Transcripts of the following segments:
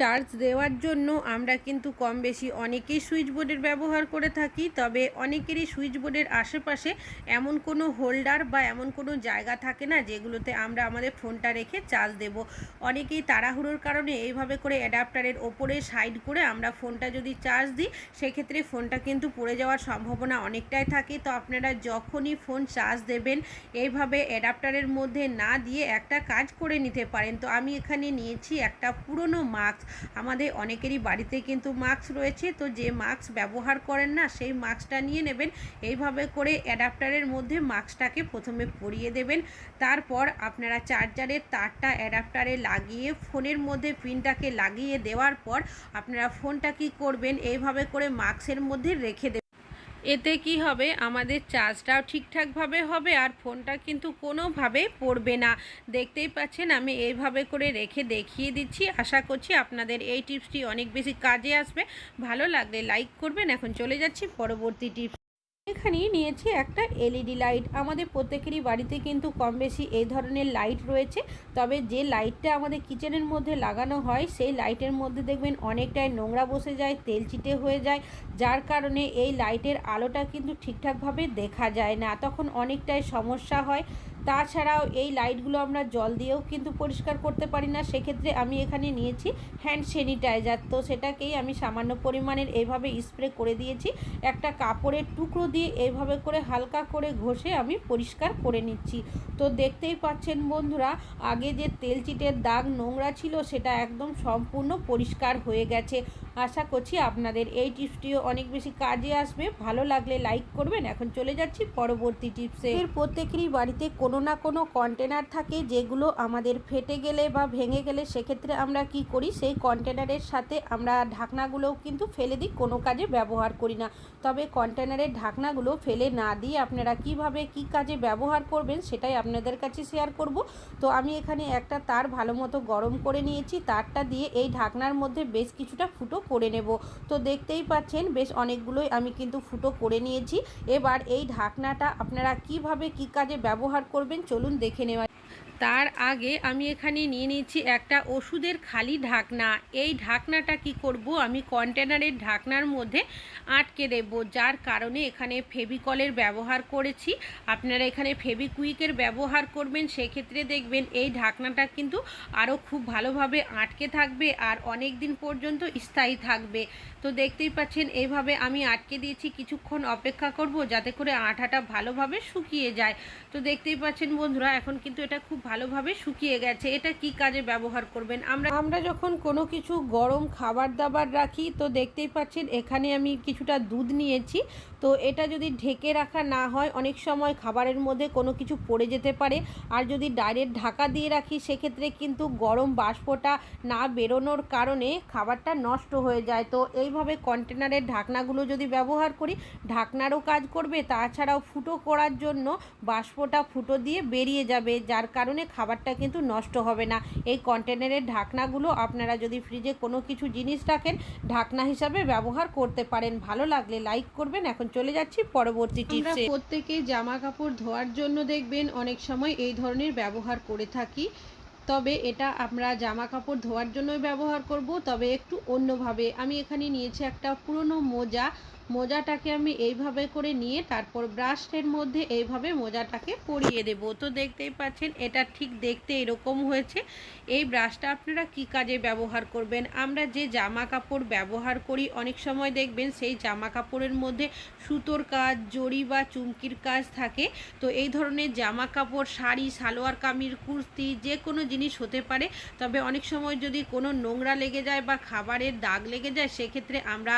Charge দেওয়ার জন্য আমরা কিন্তু কম বেশি অনেকেই সুইচ বোর্ডের ব্যবহার করে থাকি, তবে অনেকেরই সুইচ বোর্ডের আশেপাশে এমন কোনো হোল্ডার বা এমন কোনো জায়গা থাকে না যেগুলোতে আমরা আমাদের ফোনটা রেখে চার্জ দেব। অনেকেই তাড়াহুড়োর কারণে এইভাবে করে অ্যাডাপ্টারের ওপরে সাইড করে আমরা ফোনটা যদি চার্জ দিই, সেক্ষেত্রে ফোনটা কিন্তু পড়ে যাওয়ার সম্ভাবনা অনেকটাই থাকে। তো আপনারা যখনই ফোন চার্জ দেবেন, এইভাবে অ্যাডাপ্টারের মধ্যে না দিয়ে একটা কাজ করে নিতে পারেন। তো আমি এখানে নিয়েছি একটা পুরনো মাস্ক আমাদের অনেকেরই বাড়িতে কিন্তু মাস্ক রয়েছে, তো যে মাস্ক ব্যবহার করেন না, সেই মাস্কটা নিয়ে নেবেন। এইভাবে করে অ্যাডাপ্টারের মধ্যে মাস্কটাকে প্রথমে পরিয়ে দেবেন। তারপর আপনারা চার্জারের তারটা অ্যাডাপ্টারে লাগিয়ে, ফোনের মধ্যে পিনটাকে লাগিয়ে দেওয়ার পর আপনারা ফোনটা কি করবেন, এইভাবে করে মাস্কের মধ্যে রেখে দেবেন। এতে কি হবে? আমাদের চার্জটাও ঠিকঠাকভাবে হবে আর ফোনটা কিন্তু কোনোভাবে পড়বে না। দেখতেই পাচ্ছেন, আমি এইভাবে করে রেখে দেখিয়ে দিচ্ছি। আশা করছি আপনাদের এই টিপসটি অনেক বেশি কাজে আসবে। ভালো লাগলে লাইক করবেন। এখন চলে যাচ্ছি পরবর্তী টিপস। এখানে নিয়েছি একটা এলইডি লাইট। আমাদের প্রত্যেকেরই বাড়িতে কিন্তু কম বেশি এই ধরনের লাইট রয়েছে। তবে যে লাইটটা আমাদের কিচেনের মধ্যে লাগানো হয়, সেই লাইটের মধ্যে দেখবেন অনেকটাই নোংরা বসে যায়, তেল চিটে হয়ে যায়। যার কারণে এই লাইটের আলোটা কিন্তু ঠিকঠাকভাবে দেখা যায় না। তখন অনেকটাই সমস্যা হয়। তাছাড়াও এই লাইটগুলো আমরা জল দিয়েও কিন্তু পরিষ্কার করতে পারি না। সেক্ষেত্রে আমি এখানে নিয়েছি হ্যান্ড স্যানিটাইজার। তো সেটাকেই আমি সামান্য পরিমাণের এইভাবে স্প্রে করে দিয়েছি। একটা কাপড়ের টুকরো দিয়ে এইভাবে করে হালকা করে ঘষে আমি পরিষ্কার করে নিচ্ছি। তো দেখতেই পাচ্ছেন বন্ধুরা, আগে যে তেল চিটের দাগ নোংরা ছিল সেটা একদম সম্পূর্ণ পরিষ্কার হয়ে গেছে। আশা করছি আপনাদের এই টিপসটিও অনেক বেশি কাজে আসবে। ভালো লাগলে লাইক করবেন। এখন চলে যাচ্ছি পরবর্তী টিপসে। এর প্রত্যেকেরই বাড়িতে কোনো না কোনো কন্টেনার থাকে, যেগুলো আমাদের ফেটে গেলে বা ভেঙে গেলে সেক্ষেত্রে আমরা কি করি? সেই কন্টেনারের সাথে আমরা ঢাকনাগুলোও কিন্তু ফেলে দিই, কোনো কাজে ব্যবহার করি না। তবে কন্টেনারের ঢাকনাগুলো ফেলে না দিয়ে আপনারা কীভাবে কি কাজে ব্যবহার করবেন সেটাই আপনাদের কাছে শেয়ার করব। তো আমি এখানে একটা তার ভালো মতো গরম করে নিয়েছি। তারটা দিয়ে এই ঢাকনার মধ্যে বেশ কিছুটা ফুটো করে নেব। তো দেখতেই পাচ্ছেন, বেশ অনেকগুলোই আমি কিন্তু ফুটো করে নিয়েছি। এবার এই ঢাকনাটা আপনারা কীভাবে, কি কাজে ব্যবহার করবেন, চলুন দেখে নেওয়া তার আগে আমি এখানে নিয়ে নিয়েছি একটা ওষুধের খালি ঢাকনা। এই ঢাকনাটা কি করব? আমি কন্টেনারের ঢাকনার মধ্যে আটকে দেব, যার কারণে এখানে ফেভিকলের ব্যবহার করেছি। আপনারা এখানে ফেভিকুইকের ব্যবহার করবেন, সেক্ষেত্রে দেখবেন এই ঢাকনাটা কিন্তু আরও খুব ভালোভাবে আটকে থাকবে আর অনেক দিন পর্যন্ত স্থায়ী থাকবে। তো দেখতেই পাচ্ছেন এইভাবে আমি আটকে দিয়েছি। কিছুক্ষণ অপেক্ষা করব যাতে করে আঠাটা ভালোভাবে শুকিয়ে যায়। তো দেখতেই পাচ্ছেন বন্ধুরা, এখন কিন্তু এটা খুব ভালোভাবে শুকিয়ে গেছে। এটা কি কাজে ব্যবহার করবেন? আমরা আমরা যখন কোনো কিছু গরম খাবার দাবার রাখি, তো দেখতেই পাচ্ছেন এখানে আমি কিছুটা দুধ নিয়েছি। তো এটা যদি ঢেকে রাখা না হয়, অনেক সময় খাবারের মধ্যে কোনো কিছু পড়ে যেতে পারে। আর যদি ডাইরেক্ট ঢাকা দিয়ে রাখি, সেক্ষেত্রে কিন্তু গরম বাষ্পটা না বেরোনোর কারণে খাবারটা নষ্ট হয়ে যায়। তো এইভাবে কন্টেনারের ঢাকনাগুলো যদি ব্যবহার করি, ঢাকনারও কাজ করবে। তাছাড়াও ফুটো করার জন্য বাষ্পটা ফুটো দিয়ে বেরিয়ে যাবে। যার কারণে খাবারটা কিন্তু নষ্ট হবে না। এই কন্টেনারের ঢাকনাগুলো আপনারা যদি ফ্রিজে কোনো কিছু জিনিস রাখেন ঢাকনা হিসাবে ব্যবহার করতে পারেন। ভালো লাগলে লাইক করবেন। এখন চলে যাচ্ছি পরবর্তী টিপসে। প্রত্যেকে জামা কাপড় ধোয়ার জন্য দেখবেন অনেক সময় এই ধরনের ব্যবহার করে থাকি। তবে এটা আমরা জামা কাপড় ধোয়ার জন্যই ব্যবহার করব তবে একটু অন্যভাবে। আমি এখানে নিয়েছি একটা পুরনো মোজা। মোজাটাকে আমি এইভাবে করে নিয়ে তারপর ব্রাশের মধ্যে এইভাবে মোজাটাকে পরিয়ে দেব। তো দেখতেই পাচ্ছেন, এটা ঠিক দেখতে এরকম হয়েছে। এই ব্রাশটা আপনারা কি কাজে ব্যবহার করবেন? আমরা যে জামা কাপড় ব্যবহার করি, অনেক সময় দেখবেন সেই জামা কাপড়ের মধ্যে সুতোর কাজ, জড়ি বা চুমকির কাজ থাকে। তো এই ধরনের জামা কাপড়, শাড়ি, সালোয়ার, কামির, কুর্তি, যে কোনো জিনিস হতে পারে। তবে অনেক সময় যদি কোনো নোংরা লেগে যায় বা খাবারের দাগ লেগে যায়, সেক্ষেত্রে আমরা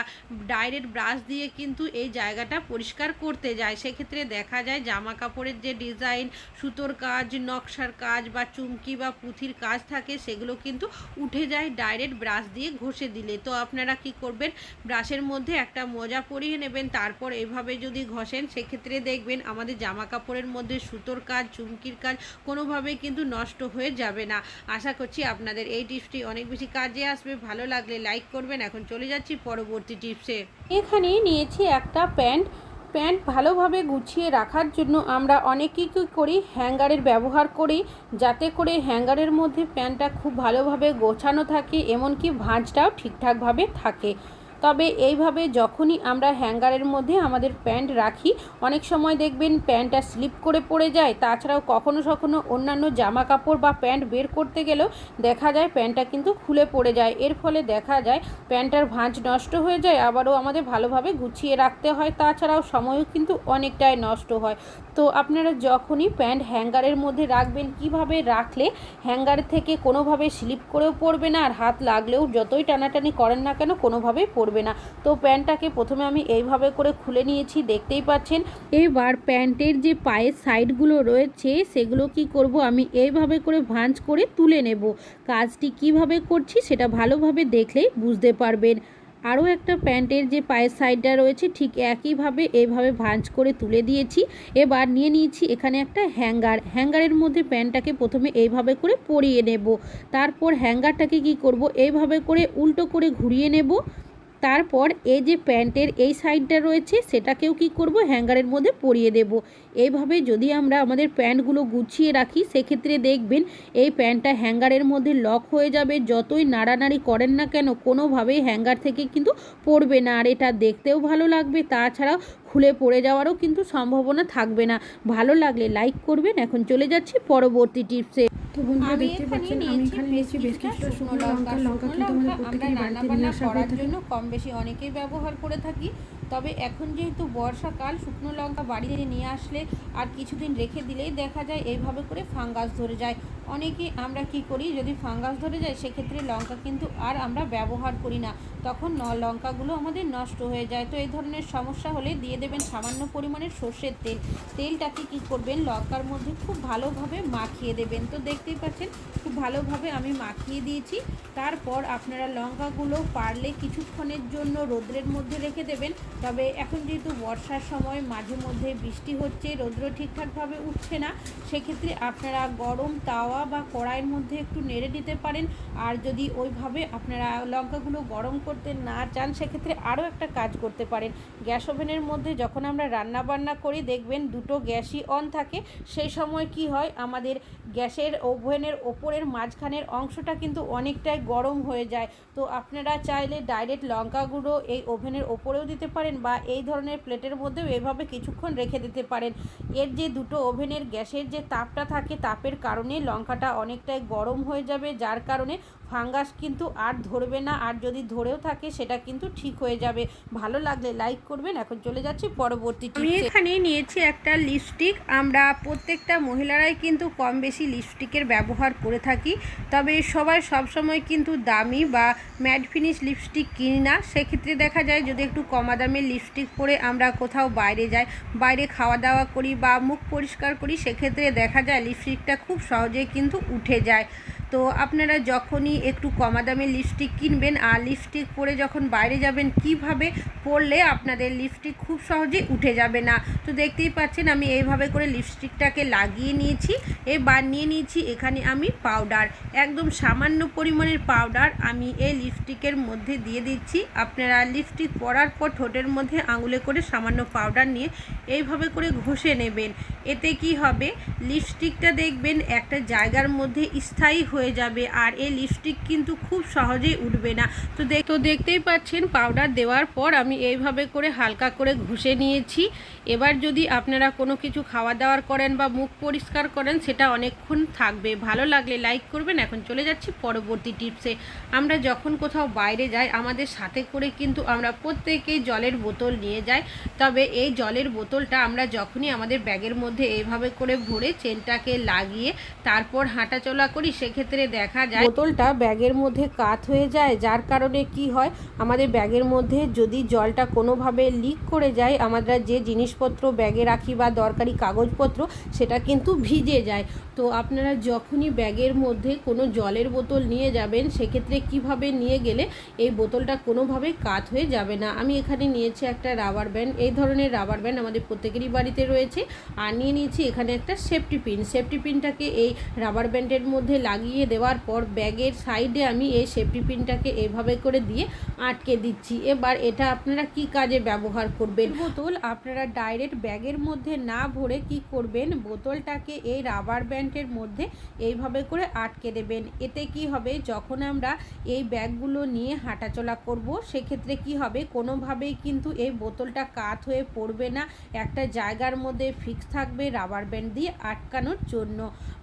ডাইরেক্ট ব্রাশ দিয়ে দিয়ে কিন্তু এই জায়গাটা পরিষ্কার করতে যায়। সেক্ষেত্রে দেখা যায় জামা কাপড়ের যে ডিজাইন, সুতোর কাজ, নকশার কাজ বা চুমকি বা পুঁথির কাজ থাকে, সেগুলো কিন্তু উঠে যায় ডাইরেক্ট ব্রাশ দিয়ে ঘষে দিলে। তো আপনারা কি করবেন? ব্রাশের মধ্যে একটা মোজা পরিয়ে নেবেন, তারপর এভাবে যদি ঘষেন, সেক্ষেত্রে দেখবেন আমাদের জামা কাপড়ের মধ্যে সুতোর কাজ, চুমকির কাজ কোনোভাবেই কিন্তু নষ্ট হয়ে যাবে না। আশা করছি আপনাদের এই টিপসটি অনেক বেশি কাজে আসবে। ভালো লাগলে লাইক করবেন। এখন চলে যাচ্ছি পরবর্তী টিপসে। এখানে নিয়েছি একটা প্যান্ট। প্যান্ট ভালোভাবে গুছিয়ে রাখার জন্য আমরা অনেকেই কী করি, হ্যাঙ্গারের ব্যবহার করি, যাতে করে হ্যাঙ্গারের মধ্যে প্যান্টটা খুব ভালোভাবে গোছানো থাকে, এমনকি ভাঁজটাও ঠিকঠাকভাবে থাকে। তবে এইভাবে যখনই আমরা হ্যাঙ্গারের মধ্যে আমাদের প্যান্ট রাখি, অনেক সময় দেখবেন প্যান্টটা স্লিপ করে পড়ে যায়, তাছাড়াও কখনো কখনো অন্যান্য জামা কাপড় বা প্যান্ট বের করতে গেলেও দেখা যায় প্যান্টটা কিন্তু খুলে পড়ে যায়। এর ফলে দেখা যায় প্যান্টটার ভাঁজ নষ্ট হয়ে যায়, আবারও আমাদের ভালোভাবে গুছিয়ে রাখতে হয়, তাছাড়াও সময়ও কিন্তু অনেকটাই নষ্ট হয়। তো আপনারা যখনই প্যান্ট হ্যাঙ্গারের মধ্যে রাখবেন, কীভাবে রাখলে হ্যাঙ্গার থেকে কোনোভাবে স্লিপ করেও পড়বে না, আর হাত লাগলেও যতই টানাটানি করেন না কেন কোনোভাবেই পড়বে না। তো প্যান্টটাকে প্রথমে আমি এইভাবে করে খুলে নিয়েছি, দেখতেই পাচ্ছেন। এবার প্যান্টের যে পায়ের সাইডগুলো রয়েছে, সেগুলো কি করব, আমি এইভাবে করে ভাঁজ করে তুলে নেব। কাজটি কীভাবে করছি, সেটা ভালোভাবে দেখলেই বুঝতে পারবেন। আরও একটা প্যান্টের যে পায়ের সাইডটা রয়েছে, ঠিক একইভাবে এইভাবে ভাঁজ করে তুলে দিয়েছি। এবার নিয়ে নিয়েছি এখানে একটা হ্যাঙ্গার। হ্যাঙ্গারের মধ্যে প্যান্টটাকে প্রথমে এইভাবে করে পরিয়ে নেব। তারপর হ্যাঙ্গারটাকে কি করব, এইভাবে করে উল্টো করে ঘুরিয়ে নেব। তারপর এই যে প্যান্টের এই সাইডটা রয়েছে সেটাকেও কি করব? হ্যাঙ্গারের মধ্যে পরিয়ে দেব। এইভাবে যদি আমরা আমাদের প্যান্টগুলো গুছিয়ে রাখি সেক্ষেত্রে দেখবেন এই প্যান্টটা হ্যাঙ্গারের মধ্যে লক হয়ে যাবে। যতই নাড়ানাড়ি করেন না কেন কোনোভাবেই হ্যাঙ্গার থেকে কিন্তু পড়বে না। আর এটা দেখতেও ভালো লাগবে তাছাড়াও খুলে পড়ে যাওয়ারও কিন্তু সম্ভাবনা থাকবে না। ভালো লাগলে লাইক করবেন। এখন চলে যাচ্ছি পরবর্তী টিপসে। তো বন্ধুরা আমি দেখতে এখানে পাচ্ছেন আমি নিয়েছি এখানে নিয়েছি বেশ কিছুটা শুকনো লঙ্কা। লঙ্কা। কিন্তু আমাদের প্রত্যেকেরই বাড়িতে নিয়ে আসা হয়ে থাকে জন্য কম বেশি অনেকেই ব্যবহার করে থাকি। তবে এখন যেহেতু বর্ষাকাল, শুকনো লঙ্কা বাড়িতে নিয়ে আসলে আর কিছুদিন রেখে দিলেই দেখা যায় এইভাবে করে ফাঙ্গাস ধরে যায়। অনেকে আমরা কি করি, যদি ফাঙ্গাস ধরে যায়, সেক্ষেত্রে লঙ্কা কিন্তু আর আমরা ব্যবহার করি না। তখন ন লঙ্কাগুলো আমাদের নষ্ট হয়ে যায়। তো এই ধরনের সমস্যা হলে দিয়ে দেবেন সামান্য পরিমাণের সর্ষের তেল। তেলটাকে কি করবেন, লঙ্কার মধ্যে খুব ভালোভাবে মাখিয়ে দেবেন। তো দেখতেই পাচ্ছেন, খুব ভালোভাবে আমি মাখিয়ে দিয়েছি। তারপর আপনারা লঙ্কাগুলো পারলে কিছুক্ষণের জন্য রোদ্রের মধ্যে রেখে দেবেন। তবে এখন যেহেতু বর্ষার সময়, মাঝে মধ্যে বৃষ্টি হচ্ছে, রৌদ্র ঠিকঠাকভাবে উঠছে না, সেক্ষেত্রে আপনারা গরম তাওয়া বা কড়াইয়ের মধ্যে একটু নেড়ে দিতে পারেন। আর যদি ওইভাবে আপনারা লঙ্কাগুলো গরম করতে না চান, সেক্ষেত্রে আরও একটা কাজ করতে পারেন। গ্যাস ওভেনের মধ্যে যখন আমরা রান্না বান্না করি, দেখবেন দুটো গ্যাসই অন থাকে। সেই সময় কি হয়, আমাদের গ্যাসের ওভেনের ওপরের মাঝখানের অংশটা কিন্তু অনেকটাই গরম হয়ে যায়। তো আপনারা চাইলে ডাইরেক্ট লঙ্কাগুলো এই ওভেনের ওপরেও দিতে পারেন বা এই ধরনের প্লেটের মধ্যেও এভাবে কিছুক্ষণ রেখে দিতে পারেন। এর যে দুটো ওভেনের গ্যাসের যে তাপটা থাকে, তাপের কারণে লঙ্কাটা অনেকটাই গরম হয়ে যাবে, যার কারণে ফাঙ্গাস কিন্তু আর ধরবে না আর যদি ধরেও থাকে সেটা কিন্তু ঠিক হয়ে যাবে। ভালো লাগলে লাইক করবেন। এখন চলে যাচ্ছি পরবর্তী আমি এখানে নিয়েছি একটা লিপস্টিক আমরা প্রত্যেকটা মহিলারাই কিন্তু কম বেশি লিপস্টিকের ব্যবহার করে থাকি। তবে সবাই সবসময় কিন্তু দামি বা ম্যাট ফিনিশ লিপস্টিক কিনি না। সেক্ষেত্রে দেখা যায় যদি একটু কমা দামের লিপস্টিক পরে আমরা কোথাও বাইরে যাই বাইরে খাওয়া দাওয়া করি বা মুখ পরিষ্কার করি সেক্ষেত্রে দেখা যায় লিপস্টিকটা খুব সহজেই কিন্তু উঠে যায়। তো আপনারা যখনই একটু কমা দামে লিপস্টিক কিনবেন আর লিপস্টিক পরে যখন বাইরে যাবেন, কীভাবে পরলে আপনাদের লিপস্টিক খুব সহজে উঠে যাবে না? তো দেখতেই পাচ্ছেন আমি এইভাবে করে লিপস্টিকটাকে লাগিয়ে নিয়েছি। এবার নিয়ে নিয়েছি এখানে আমি পাউডার একদম সামান্য পরিমাণের পাউডার আমি এই লিপস্টিকের মধ্যে দিয়ে দিচ্ছি। আপনারা লিপস্টিক পরার পর ঠোঁটের মধ্যে আঙুলে করে সামান্য পাউডার নিয়ে এইভাবে করে ঘষে নেবেন। এতে কি হবে? লিপস্টিকটা দেখবেন একটা জায়গার মধ্যে স্থায়ী হয়ে যাবে আর এই লিপস্টিক কিন্তু খুব সহজেই উঠবে না। তো দেখ তো দেখতেই পাচ্ছেন পাউডার দেওয়ার পর আমি এইভাবে করে হালকা করে ঘষে নিয়েছি। এবার যদি আপনারা কোনো কিছু খাওয়া দাওয়ার করেন বা মুখ পরিষ্কার করেন, সেটা অনেকক্ষণ থাকবে। ভালো লাগলে লাইক করবেন। এখন চলে যাচ্ছি পরবর্তী টিপসে আমরা যখন কোথাও বাইরে যাই, আমাদের সাথে করে কিন্তু আমরা প্রত্যেকেই জলের বোতল নিয়ে যাই। তবে এই জলের বোতলটা আমরা যখনই আমাদের ব্যাগের মধ্যে এইভাবে করে ভরে চেনটাকে লাগিয়ে তারপর হাঁটাচলা করি, সেক্ষেত্রে সেক্ষেত্রে দেখা যায়। বোতলটা ব্যাগের মধ্যে কাত হয়ে যায়, যার কারণে কি হয়, আমাদের ব্যাগের মধ্যে যদি জলটা কোনোভাবে লিক করে যায়, আমরা যে জিনিসপত্র ব্যাগে রাখি বা দরকারি কাগজপত্র, সেটা কিন্তু ভিজে যায়। তো আপনারা যখনই ব্যাগের মধ্যে কোনো জলের বোতল নিয়ে যাবেন, সেক্ষেত্রে কীভাবে নিয়ে গেলে এই বোতলটা কোনোভাবে কাত হয়ে যাবে না? আমি এখানে নিয়েছি একটা রাবার ব্যান্ড এই ধরনের রাবার ব্যান্ড আমাদের প্রত্যেকেরই বাড়িতে রয়েছে। আর নিয়ে নিয়েছি এখানে একটা সেফটি পিন সেফটি পিনটাকে এই রাবার ব্যান্ডের মধ্যে লাগিয়ে দেওয়ার পর ব্যাগের সাইডে আমি এই সেফটি পিনটাকে এইভাবে করে দিয়ে আটকে দিচ্ছি। এবার এটা আপনারা কি কাজে ব্যবহার করবেন? বোতল আপনারা ডাইরেক্ট ব্যাগের মধ্যে না ভরে কি করবেন? বোতলটাকে এই রাবার ব্যান্ডের মধ্যে এইভাবে করে আটকে দেবেন। এতে কি হবে? যখন আমরা এই ব্যাগগুলো নিয়ে হাঁটাচলা করব, সেক্ষেত্রে কি হবে? কোনোভাবেই কিন্তু এই বোতলটা কাত হয়ে পড়বে না। একটা জায়গার মধ্যে ফিক্স থাকবে রাবার ব্যান্ড দিয়ে আটকানোর জন্য।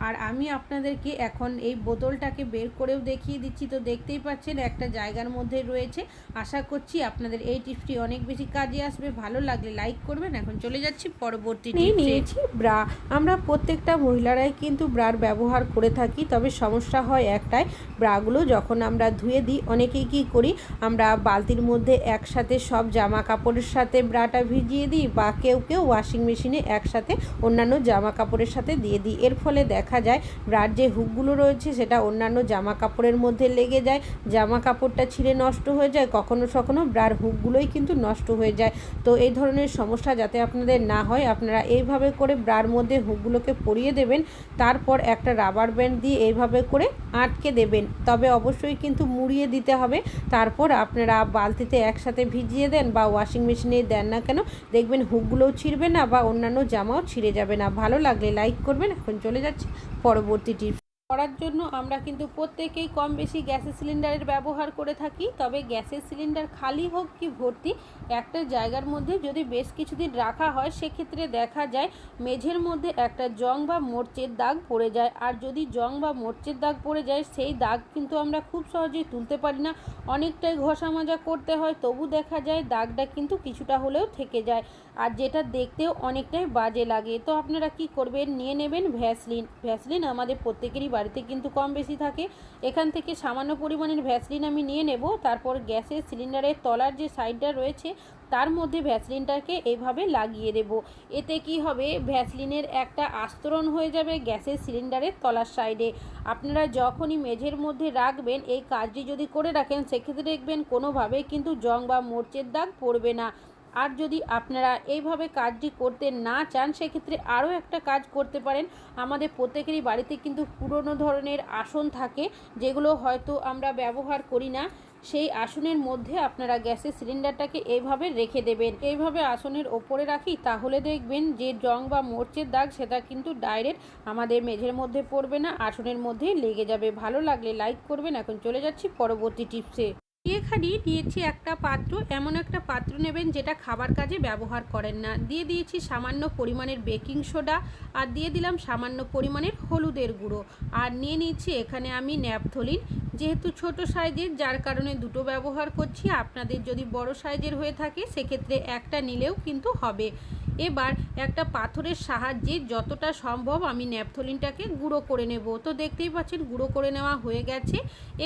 আর আমি আপনাদেরকে এখন এই বোতলটাকে বের করেও দেখিয়ে দিচ্ছি। তো দেখতেই পাচ্ছেন একটা জায়গার মধ্যে রয়েছে। আশা করছি আপনাদের এই টিপসটি অনেক বেশি কাজে আসবে। ভালো লাগলে লাইক করবেন। এখন চলে যাচ্ছি পরবর্তী নিয়েছি ব্রা। আমরা প্রত্যেকটা মহিলারাই কিন্তু ব্রার ব্যবহার করে থাকি। তবে সমস্যা হয় একটাই ব্রাগুলো যখন আমরা ধুয়ে দিই অনেকেই কী করি আমরা বালতির মধ্যে একসাথে সব জামা কাপড়ের সাথে ব্রাটা ভিজিয়ে দিই বা কেউ কেউ ওয়াশিং মেশিনে একসাথে অন্যান্য জামা কাপড়ের সাথে দিয়ে দিই। এর ফলে দেখা যায় ব্রার যে হুকগুলো রয়েছে সেটা অন্যান্য জামা কাপড়ের মধ্যে লেগে যায়। জামা কাপড়টা ছিঁড়ে নষ্ট হয়ে যায়, কখনো কখনো ব্রার হুকগুলোই কিন্তু নষ্ট হয়ে যায়। তো এই ধরনের সমস্যা যাতে আপনাদের না হয়, আপনারা এইভাবে করে ব্রার মধ্যে হুকগুলোকে পরিয়ে দেবেন, তারপর একটা রাবার ব্যান্ড দিয়ে এইভাবে করে আটকে দেবেন। তবে অবশ্যই কিন্তু মুড়িয়ে দিতে হবে। তারপর আপনারা বালতিতে একসাথে ভিজিয়ে দেন বা ওয়াশিং মেশিনে দেন না কেন, দেখবেন হুকগুলোও ছিঁড়বে না বা অন্যান্য জামাও ছিঁড়ে যাবে না। ভালো লাগলে লাইক করবেন। এখন চলে যাচ্ছি পরবর্তী টিপস। করার জন্য আমরা কিন্তু প্রত্যেকেই কম বেশি গ্যাসের সিলিন্ডারের ব্যবহার করে থাকি। তবে গ্যাসের সিলিন্ডার খালি হোক কি ভর্তি, একটা জায়গার মধ্যে যদি বেশ কিছুদিন রাখা হয়, সেক্ষেত্রে দেখা যায় মেঝের মধ্যে একটা জং বা মোর্চের দাগ পড়ে যায়। আর যদি জং বা মোর্চের দাগ পড়ে যায়, সেই দাগ কিন্তু আমরা খুব সহজেই তুলতে পারি না। অনেকটাই ঘষা মাজা করতে হয়, তবু দেখা যায় দাগটা কিন্তু কিছুটা হলেও থেকে যায়। আর যেটা দেখতেও অনেকটাই বাজে লাগে। তো আপনারা কি করবেন? নিয়ে নেবেন ভ্যাসলিন। ভ্যাসলিন আমাদের প্রত্যেকেরই বাড়িতে কিন্তু কম বেশি থাকে। এখান থেকে সামান্য পরিমাণের ভ্যাসলিন আমি নিয়ে নেব। তারপর গ্যাসের সিলিন্ডারের তলার যে সাইডটা রয়েছে, তার মধ্যে ভ্যাসলিনটাকে এইভাবে লাগিয়ে দেব। এতে কি হবে? ভ্যাসলিনের একটা আস্তরণ হয়ে যাবে গ্যাসের সিলিন্ডারের তলার সাইডে। আপনারা যখনই মেঝের মধ্যে রাখবেন, এই কাজটি যদি করে রাখেন, সেক্ষেত্রে দেখবেন কোনোভাবে কিন্তু জং বা মোর্চের দাগ পড়বে না। আর যদি আপনারা এইভাবে কাজটি করতে না চান, সেক্ষেত্রে আরও একটা কাজ করতে পারেন। আমাদের প্রত্যেকেরই বাড়িতে কিন্তু পুরনো ধরনের আসন থাকে, যেগুলো হয়তো আমরা ব্যবহার করি না। সেই আসনের মধ্যে আপনারা গ্যাসের সিলিন্ডারটাকে এইভাবে রেখে দেবেন। এইভাবে আসনের ওপরে রাখি, তাহলে দেখবেন যে জং বা মোর্চের দাগ, সেটা কিন্তু ডাইরেক্ট আমাদের মেঝের মধ্যে পড়বে না, আসনের মধ্যেই লেগে যাবে। ভালো লাগলে লাইক করবেন। এখন চলে যাচ্ছি পরবর্তী টিপসে। এখানে নিয়েছি একটা পাত্র, এমন একটা পাত্র নেবেন যেটা খাবার কাজে ব্যবহার করেন না। দিয়ে দিয়েছি সামান্য পরিমাণের বেকিং সোডা আর দিয়ে দিলাম সামান্য পরিমাণের হলুদের গুঁড়ো। আর নিয়ে নিয়েছি এখানে আমি ন্যাপথলিন। যেহেতু ছোট সাইজের, যার কারণে দুটো ব্যবহার করছি। আপনাদের যদি বড় সাইজের হয়ে থাকে, সেক্ষেত্রে একটা নিলেও কিন্তু হবে। এবার একটা পাথরের সাহায্যে যতটা সম্ভব আমি ন্যাপথলিনটাকে গুঁড়ো করে নেব। তো দেখতেই পাচ্ছেন, গুঁড়ো করে নেওয়া হয়ে গেছে।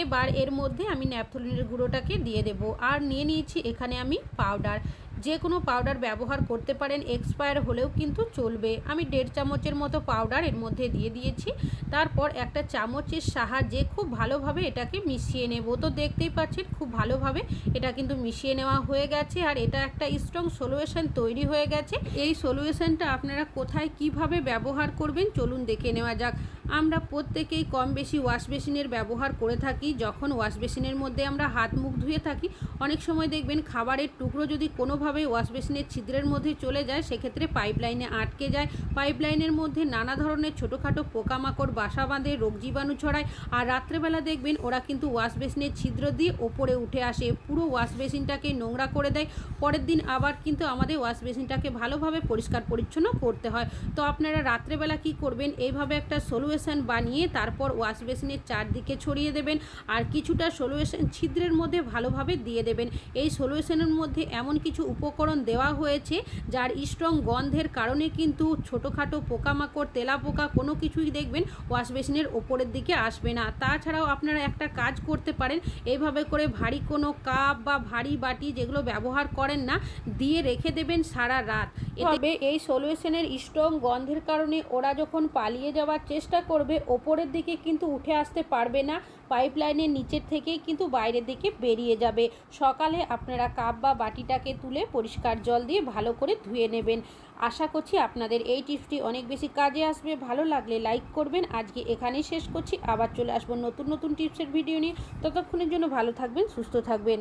এবার এর মধ্যে আমি ন্যাপথলিনের গুঁড়োটাকে দিয়ে দেব। আর নিয়ে নিয়েছি এখানে আমি পাউডার। যে কোনো পাউডার ব্যবহার করতে পারেন এক্সপায়ার হলেও কিন্তু চলবে। আমি দেড় চামচের মতো পাউডার এর মধ্যে দিয়ে দিয়েছি। তারপর একটা চামচের সাহায্যে খুব ভালোভাবে এটাকে মিশিয়ে নেব। তো দেখতেই পাচ্ছেন, খুব ভালোভাবে এটা কিন্তু মিশিয়ে নেওয়া হয়ে গেছে আর এটা একটা স্ট্রং সলিউশন তৈরি হয়ে গেছে। এই সলিউশনটা আপনারা কোথায় কীভাবে ব্যবহার করবেন, চলুন দেখে নেওয়া যাক। আমরা প্রত্যেকেই কম বেশি ওয়াশ বেসিনের ব্যবহার করে থাকি। যখন ওয়াশ বেসিনের মধ্যে আমরা হাত মুখ ধুয়ে থাকি, অনেক সময় দেখবেন খাবারের টুকরো যদি কোনোভাবে ওয়াশ বেসিনের ছিদ্রের মধ্যে চলে যায়, সেক্ষেত্রে পাইপলাইনে আটকে যায়। পাইপলাইনের মধ্যে নানা ধরনের ছোটোখাটো পোকামাকড়, বাসা বাঁধে, রোগ জীবাণু ছড়ায়। আর রাত্রেবেলা দেখবেন ওরা কিন্তু ওয়াশ বেসিনের ছিদ্র দিয়ে ওপরে উঠে আসে। পুরো ওয়াশ বেসিনটাকে নোংরা করে দেয়। পরের দিন আবার কিন্তু আমাদের ওয়াশ বেসিনটাকে ভালোভাবে পরিষ্কার পরিচ্ছন্ন করতে হয়। তো আপনারা রাত্রেবেলা কি করবেন? এইভাবে একটা সলিউশন বানিয়ে তারপর ওয়াশ বেসিনের চারদিকে ছড়িয়ে দেবেন আর কিছুটা সলিউশন ছিদ্রের মধ্যে ভালোভাবে দিয়ে দেবেন। এই সলিউশনের মধ্যে এমন কিছু উপকরণ দেওয়া হয়েছে যার স্ট্রং গন্ধের কারণে কিন্তু ছোটোখাটো পোকামাকড়, তেলাপোকা কোনো কিছুই দেখবেন ওয়াশ বেসিনের ওপরের দিকে আসবে না। তাছাড়াও আপনারা একটা কাজ করতে পারেন এইভাবে করে ভারী কোনো কাপ বা ভারী বাটি যেগুলো ব্যবহার করেন না, দিয়ে রেখে দেবেন সারা রাত। তবে এই সলিউশনের স্ট্রং গন্ধের কারণে ওরা যখন পালিয়ে যাওয়ার চেষ্টা করবে, ওপরের দিকে কিন্তু উঠে আসতে পারবে না, পাইপলাইনের নিচের থেকেই কিন্তু বাইরের দিকে বেরিয়ে যাবে। সকালে আপনারা কাপ বা বাটিটাকে তুলে পরিষ্কার জল দিয়ে ভালো করে ধুয়ে নেবেন। আশা করছি আপনাদের এই টিপসটি অনেক বেশি কাজে আসবে। ভালো লাগলে লাইক করবেন। আজকে এখানেই শেষ করছি। আবার চলে আসব নতুন নতুন টিপসের ভিডিও নিয়ে। ততক্ষণের জন্য ভালো থাকবেন, সুস্থ থাকবেন।